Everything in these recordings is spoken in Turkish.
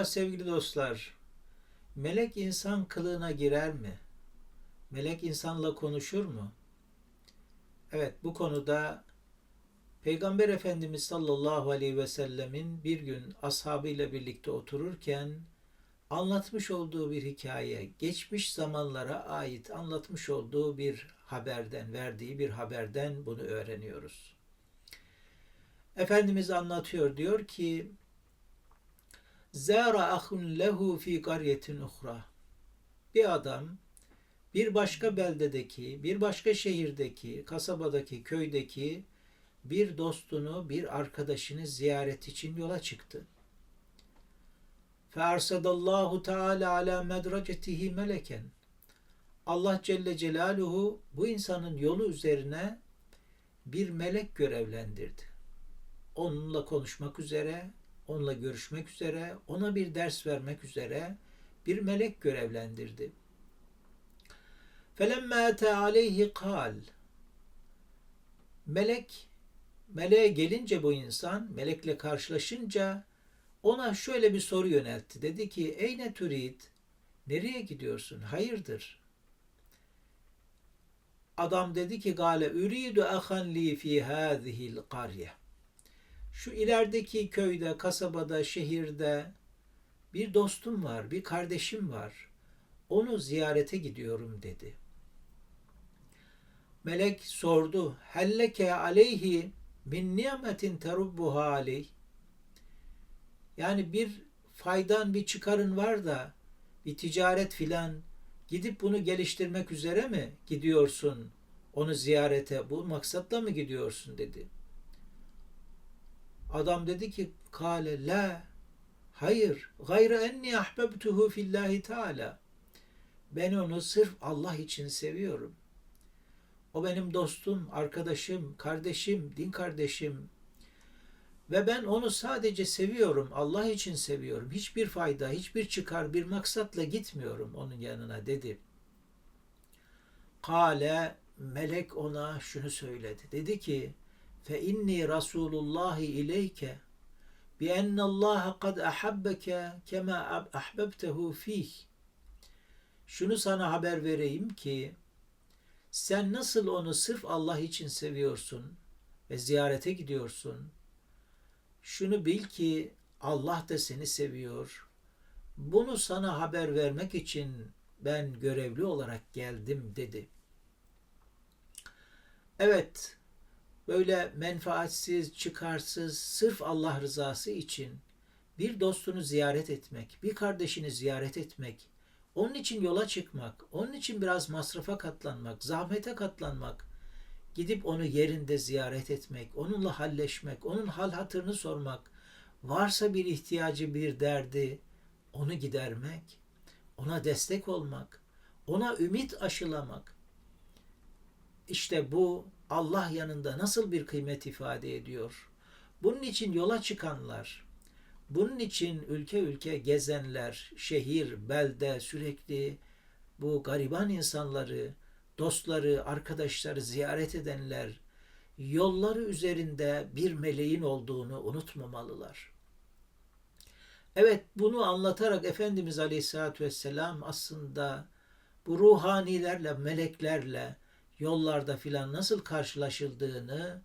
Merhaba sevgili dostlar. Melek insan kılığına girer mi? Melek insanla konuşur mu? Evet bu konuda Peygamber Efendimiz sallallahu aleyhi ve sellemin bir gün ashabıyla birlikte otururken anlatmış olduğu bir hikaye, geçmiş zamanlara ait anlatmış olduğu bir haberden, verdiği bir haberden bunu öğreniyoruz. Efendimiz anlatıyor diyor ki Zara ahun lehu fi qaryetin uhra. Bir adam bir başka beldedeki, bir başka şehirdeki, kasabadaki, köydeki bir dostunu, bir arkadaşını ziyaret için yola çıktı. Fearsadallahu Teala ala medracetihi meleken. Allah Celle Celaluhu bu insanın yolu üzerine bir melek görevlendirdi. Onunla konuşmak üzere, onunla görüşmek üzere, ona bir ders vermek üzere bir melek görevlendirdi. Felemme ete aleyhi kal. Melek, meleğe gelince bu insan, melekle karşılaşınca ona şöyle bir soru yöneltti. Dedi ki, Eyne turid? Nereye gidiyorsun? Hayırdır? Adam dedi ki, Gale üridu ahan li fi hâzihil qarye. Şu ilerideki köyde, kasabada, şehirde bir dostum var, bir kardeşim var. Onu ziyarete gidiyorum dedi. Melek sordu. Helleke aleyhi min nimetin terubbuha aleyh. Yani bir faydan, bir çıkarın var da bir ticaret filan gidip bunu geliştirmek üzere mi gidiyorsun? Onu ziyarete bu maksatla mı gidiyorsun dedi. Adam dedi ki kale la hayır gayre enni ahbebtuhu fillahi teala ben onu sırf Allah için seviyorum. O benim dostum, arkadaşım, kardeşim, din kardeşim. Ve ben onu sadece seviyorum, Allah için seviyorum. Hiçbir fayda, hiçbir çıkar, bir maksatla gitmiyorum onun yanına dedi. Kale melek ona şunu söyledi. Dedi ki: "Fe inni Rasulullahi ileyke bi enne Allah kad ahabbeke kema ahbebtehu fih." Şunu sana haber vereyim ki sen nasıl onu sırf Allah için seviyorsun ve ziyarete gidiyorsun? Şunu bil ki Allah da seni seviyor. Bunu sana haber vermek için ben görevli olarak geldim dedi. Evet, böyle menfaatsiz, çıkarsız, sırf Allah rızası için bir dostunu ziyaret etmek, bir kardeşini ziyaret etmek, onun için yola çıkmak, onun için biraz masrafa katlanmak, zahmete katlanmak, gidip onu yerinde ziyaret etmek, onunla halleşmek, onun hal hatırını sormak, varsa bir ihtiyacı, bir derdi, onu gidermek, ona destek olmak, ona ümit aşılamak. İşte bu Allah yanında nasıl bir kıymet ifade ediyor? Bunun için yola çıkanlar, bunun için ülke ülke gezenler, şehir, belde sürekli bu gariban insanları, dostları, arkadaşları ziyaret edenler yolları üzerinde bir meleğin olduğunu unutmamalılar. Evet bunu anlatarak Efendimiz Aleyhisselatü Vesselam aslında bu ruhanilerle, meleklerle yollarda filan nasıl karşılaşıldığını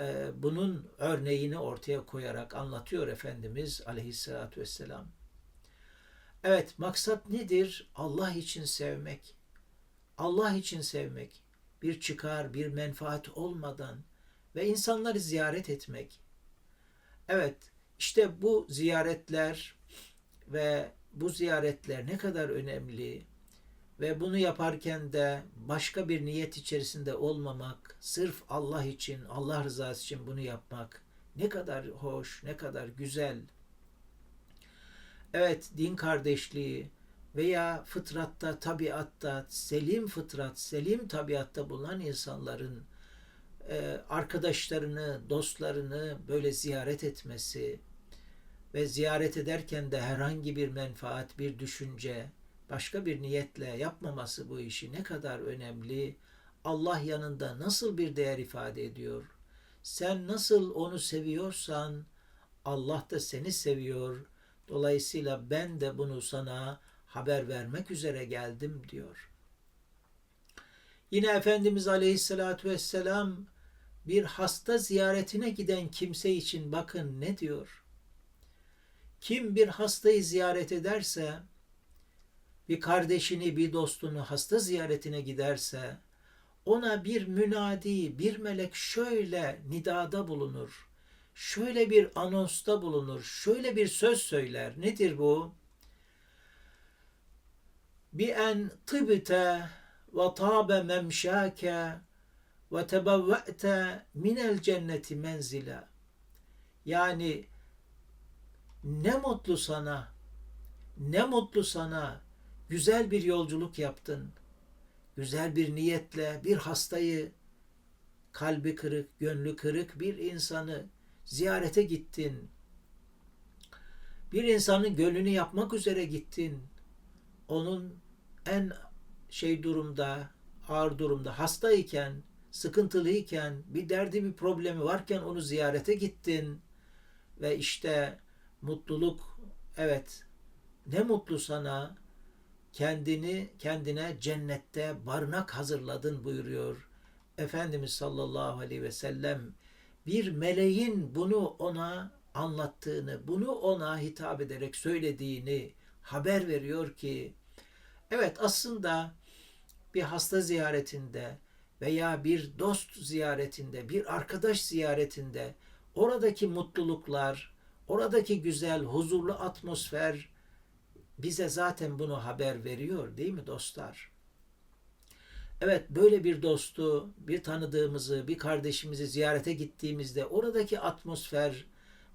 e, bunun örneğini ortaya koyarak anlatıyor Efendimiz aleyhissalatü vesselam. Evet maksat nedir? Allah için sevmek. Allah için sevmek. Bir çıkar, bir menfaat olmadan ve insanları ziyaret etmek. Evet işte bu ziyaretler ve bu ziyaretler ne kadar önemli, ve bunu yaparken de başka bir niyet içerisinde olmamak, sırf Allah için, Allah rızası için bunu yapmak ne kadar hoş, ne kadar güzel. Evet, din kardeşliği veya fıtratta, tabiatta, selim fıtrat, selim tabiatta bulunan insanların e, arkadaşlarını, dostlarını böyle ziyaret etmesi ve ziyaret ederken de herhangi bir menfaat, bir düşünce, başka bir niyetle yapmaması bu işi ne kadar önemli, Allah yanında nasıl bir değer ifade ediyor. Sen nasıl onu seviyorsan Allah da seni seviyor. Dolayısıyla ben de bunu sana haber vermek üzere geldim diyor. Yine Efendimiz Aleyhisselatü Vesselam bir hasta ziyaretine giden kimse için bakın ne diyor. Kim bir hastayı ziyaret ederse, bir kardeşini, bir dostunu hasta ziyaretine giderse, ona bir münadi, bir melek şöyle nidada bulunur. Şöyle bir anonsta bulunur. Şöyle bir söz söyler. Nedir bu? Bi en tıbte ve tabe memşake ve tebevve'te minel cenneti menzila. Yani ne mutlu sana, ne mutlu sana güzel bir yolculuk yaptın. Güzel bir niyetle bir hastayı, kalbi kırık, gönlü kırık bir insanı ziyarete gittin. Bir insanın gönlünü yapmak üzere gittin. Onun en şey durumda, ağır durumda, hastayken, sıkıntılıyken, bir derdi bir problemi varken onu ziyarete gittin. Ve işte mutluluk, evet ne mutlu sana kendini kendine cennette barınak hazırladın buyuruyor. Efendimiz sallallahu aleyhi ve sellem bir meleğin bunu ona anlattığını, bunu ona hitap ederek söylediğini haber veriyor ki evet aslında bir hasta ziyaretinde veya bir dost ziyaretinde, bir arkadaş ziyaretinde oradaki mutluluklar, oradaki güzel, huzurlu atmosfer bize zaten bunu haber veriyor değil mi dostlar? Evet böyle bir dostu, bir tanıdığımızı, bir kardeşimizi ziyarete gittiğimizde oradaki atmosfer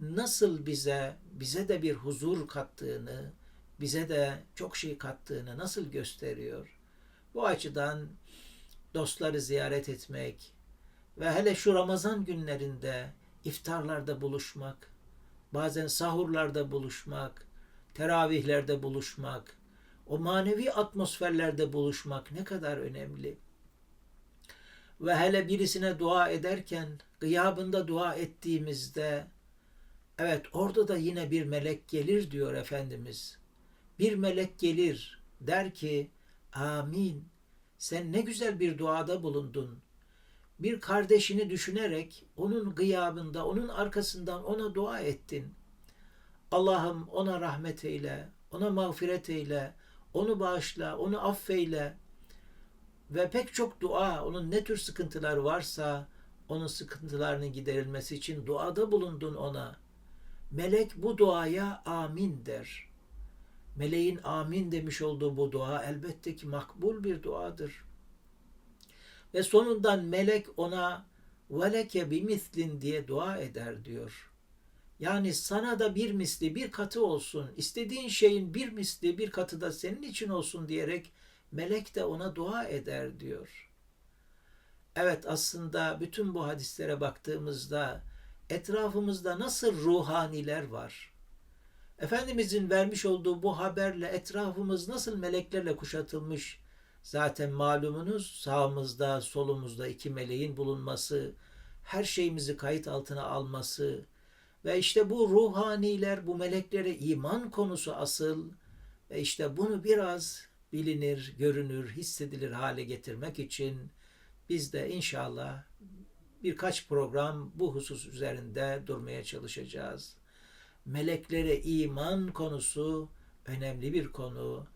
nasıl bize, bize de bir huzur kattığını, bize de çok şey kattığını nasıl gösteriyor? Bu açıdan dostları ziyaret etmek ve hele şu Ramazan günlerinde iftarlarda buluşmak, bazen sahurlarda buluşmak, teravihlerde buluşmak, o manevi atmosferlerde buluşmak ne kadar önemli. Ve hele birisine dua ederken, gıyabında dua ettiğimizde, evet orada da yine bir melek gelir diyor Efendimiz. Bir melek gelir, der ki, amin, sen ne güzel bir duada bulundun. Bir kardeşini düşünerek onun gıyabında, onun arkasından ona dua ettin. Allah'ım ona rahmet eyle, ona mağfiret eyle, onu bağışla, onu affeyle ve pek çok dua, onun ne tür sıkıntılar varsa onun sıkıntılarının giderilmesi için duada bulundun ona. Melek bu duaya amin der. Meleğin amin demiş olduğu bu dua elbette ki makbul bir duadır. Ve sonundan melek ona veleke bimislin diye dua eder diyor. Yani sana da bir misli, bir katı olsun, istediğin şeyin bir misli, bir katı da senin için olsun diyerek melek de ona dua eder diyor. Evet aslında bütün bu hadislere baktığımızda etrafımızda nasıl ruhaniler var? Efendimizin vermiş olduğu bu haberle etrafımız nasıl meleklerle kuşatılmış? Zaten malumunuz sağımızda, solumuzda iki meleğin bulunması, her şeyimizi kayıt altına alması, ve işte bu ruhaniler, bu meleklere iman konusu asıl. Ve işte bunu biraz bilinir, görünür, hissedilir hale getirmek için biz de inşallah birkaç program bu husus üzerinde durmaya çalışacağız. Meleklere iman konusu önemli bir konu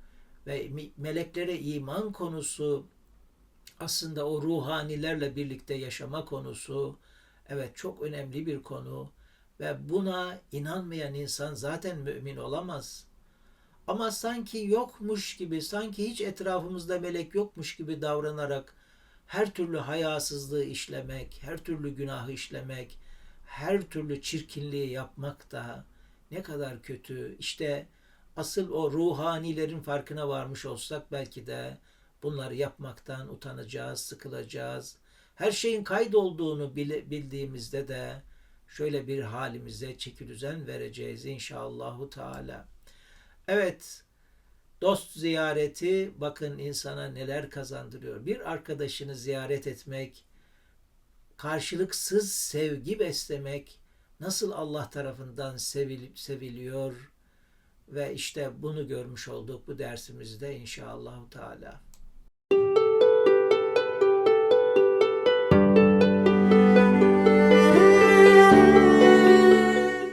ve meleklere iman konusu aslında o ruhanilerle birlikte yaşama konusu evet çok önemli bir konu ve buna inanmayan insan zaten mümin olamaz. Ama sanki yokmuş gibi, sanki hiç etrafımızda melek yokmuş gibi davranarak her türlü hayasızlığı işlemek, her türlü günahı işlemek, her türlü çirkinliği yapmak da ne kadar kötü. İşte asıl o ruhanilerin farkına varmış olsak belki de bunları yapmaktan utanacağız, sıkılacağız. Her şeyin kaydolduğunu bildiğimizde de şöyle bir halimize çeki düzen vereceğiz inşallahü teala. Evet, dost ziyareti bakın insana neler kazandırıyor. Bir arkadaşını ziyaret etmek, karşılıksız sevgi beslemek nasıl Allah tarafından sevilip seviliyor Ve işte bunu görmüş olduk bu dersimizde inşallah Teala.